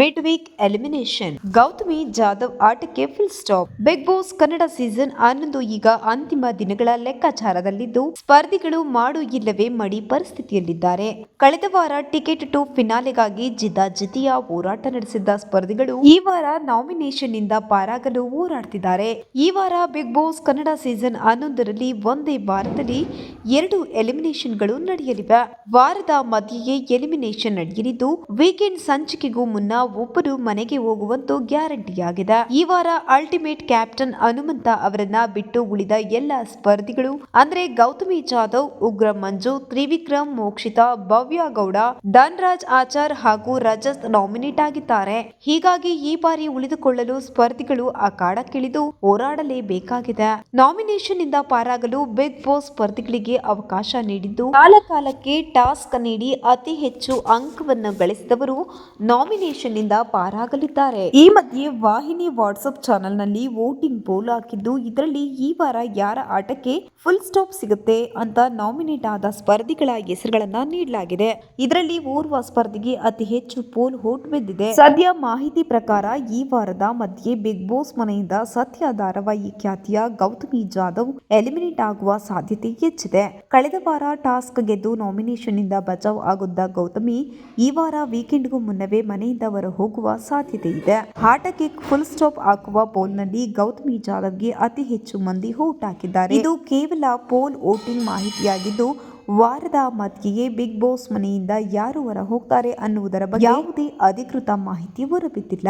Mid week elimination Gautami Jadhav ಆಟಕ್ಕೆ full stop Bigg Boss Kannada season ಹನ್ನೊಂದು ಈಗ ಅಂತಿಮ ದಿನಗಳ ಲೆಕ್ಕಾಚಾರದಲ್ಲಿದ್ದು, ಸ್ಪರ್ಧಿಗಳು ಮಾಡು ಇಲ್ಲವೇ ಮಡಿ ಪರಿಸ್ಥಿತಿಯಲ್ಲಿದ್ದಾರೆ. ಕಳೆದ ವಾರ ಟಿಕೆಟ್ ಟು ಫಿನಾಲೆಗಾಗಿ ಜಿದ್ದಾಜಿದ್ದಿಯ ಹೋರಾಟ ನಡೆಸಿದ್ದ ಸ್ಪರ್ಧಿಗಳು ಈ ವಾರ ನಾಮಿನೇಷನ್ನಿಂದ ಪಾರಾಗಲು ಹೋರಾಡ್ತಿದ್ದಾರೆ. ಈ ವಾರ ಬಿಗ್ ಬಾಸ್ ಕನ್ನಡ ಸೀಸನ್ ಹನ್ನೊಂದರಲ್ಲಿ ಒಂದೇ ವಾರದಲ್ಲಿ ಎರಡು ಎಲಿಮಿನೇಷನ್ಗಳು ನಡೆಯಲಿವೆ. ವಾರದ ಮಧ್ಯೆಯೇ ಎಲಿಮಿನೇಷನ್ ನಡೆಯಲಿದ್ದು ವೀಕೆಂಡ್ ಸಂಚಿಕೆಗೂ ಮುನ್ನ ಒಬ್ಬರು ಮನೆಗೆ ಹೋಗುವಂತೂ ಗ್ಯಾರಂಟಿಯಾಗಿದೆ. ಈ ವಾರ ಅಲ್ಟಿಮೇಟ್ ಕ್ಯಾಪ್ಟನ್ ಹನುಮಂತ ಅವರನ್ನ ಬಿಟ್ಟು ಉಳಿದ ಎಲ್ಲ ಸ್ಪರ್ಧಿಗಳು, ಅಂದ್ರೆ ಗೌತಮಿ ಜಾಧವ್, ಉಗ್ರ ಮಂಜು, ತ್ರಿವಿಕ್ರಮ್, ಮೋಕ್ಷಿತಾ, ಭವ್ಯ ಗೌಡ, ಧನ್ರಾಜ್ ಆಚಾರ್ ಹಾಗೂ ರಜತ್ ನಾಮಿನೇಟ್ ಆಗಿದ್ದಾರೆ. ಹೀಗಾಗಿ ಈ ಬಾರಿ ಉಳಿದುಕೊಳ್ಳಲು ಸ್ಪರ್ಧಿಗಳು ಅಖಾಡಕ್ಕಿಳಿದು ಹೋರಾಡಲೇಬೇಕಾಗಿದೆ. ನಾಮಿನೇಷನ್ ಇಂದ ಪಾರಾಗಲು ಬಿಗ್ ಬಾಸ್ ಸ್ಪರ್ಧಿಗಳಿಗೆ ಅವಕಾಶ ನೀಡಿದ್ದು, ಕಾಲಕಾಲಕ್ಕೆ ಟಾಸ್ಕ್ ನೀಡಿ ಅತಿ ಹೆಚ್ಚು ಅಂಕವನ್ನು ಗಳಿಸಿದವರು ನಾಮಿನೇಷನ್ ನಿಂದ ಪಾರಾಗಲಿದ್ದಾರೆ. ಈ ಮಧ್ಯೆ ವಾಹಿನಿ ವಾಟ್ಸ್ಆಪ್ ಚಾನೆಲ್ನಲ್ಲಿ ವೋಟಿಂಗ್ ಪೋಲ್ ಹಾಕಿದ್ದು, ಇದರಲ್ಲಿ ಈ ವಾರ ಯಾರ ಆಟಕ್ಕೆ ಫುಲ್ ಸ್ಟಾಪ್ ಸಿಗುತ್ತೆ ಅಂತ ನಾಮಿನೇಟ್ ಆದ ಸ್ಪರ್ಧಿಗಳ ಹೆಸರುಗಳನ್ನ ನೀಡಲಾಗಿದೆ. ಇದರಲ್ಲಿ ಓರ್ವ ಸ್ಪರ್ಧಿಗೆ ಅತಿ ಹೆಚ್ಚು ಪೋಲ್ ಹೋಟ್ ಬಿದ್ದಿದೆ ಸದ್ಯ ಮಾಹಿತಿ ಪ್ರಕಾರ ಈ ವಾರದ ಮಧ್ಯೆ ಬಿಗ್ ಬಾಸ್ ಮನೆಯಿಂದ ಸತ್ಯ ಧಾರಾವಾಹಿ ಖ್ಯಾತಿಯ ಗೌತಮಿ ಜಾಧವ್ ಎಲಿಮಿನೇಟ್ ಆಗುವ ಸಾಧ್ಯತೆ ಹೆಚ್ಚಿದೆ. ಕಳೆದ ವಾರ ಟಾಸ್ಕ್ ಗೆದ್ದು ನಾಮಿನೇಷನ್ನಿಂದ ಬಚಾವ್ ಆಗಿದ್ದ ಗೌತಮಿ ಈ ವಾರ ವೀಕೆಂಡ್ಗೂ ಮುನ್ನವೇ ಮನೆಯಿಂದ ಹೊರ ಹೋಗುವ ಸಾಧ್ಯತೆ ಇದೆ. ಆಟಕ್ಕೆ ಫುಲ್ ಸ್ಟಾಪ್ ಹಾಕುವ ಪೋಲ್ನಲ್ಲಿ ಗೌತಮಿ ಜಾಧವ್ಗೆ ಅತಿ ಹೆಚ್ಚು ಮಂದಿ ಓಟ್ ಹಾಕಿದ್ದಾರೆ. ಇದು ಕೇವಲ ಪೋಲ್ ವೋಟಿಂಗ್ ಮಾಹಿತಿಯಾಗಿದ್ದು, ವಾರದ ಮಧ್ಯೆಯೇ ಬಿಗ್ ಬಾಸ್ ಮನೆಯಿಂದ ಯಾರು ಹೊರ ಹೋಗ್ತಾರೆ ಅನ್ನುವುದರ ಬಗ್ಗೆ ಯಾವುದೇ ಅಧಿಕೃತ ಮಾಹಿತಿ ಹೊರಬಿದ್ದಿಲ್ಲ.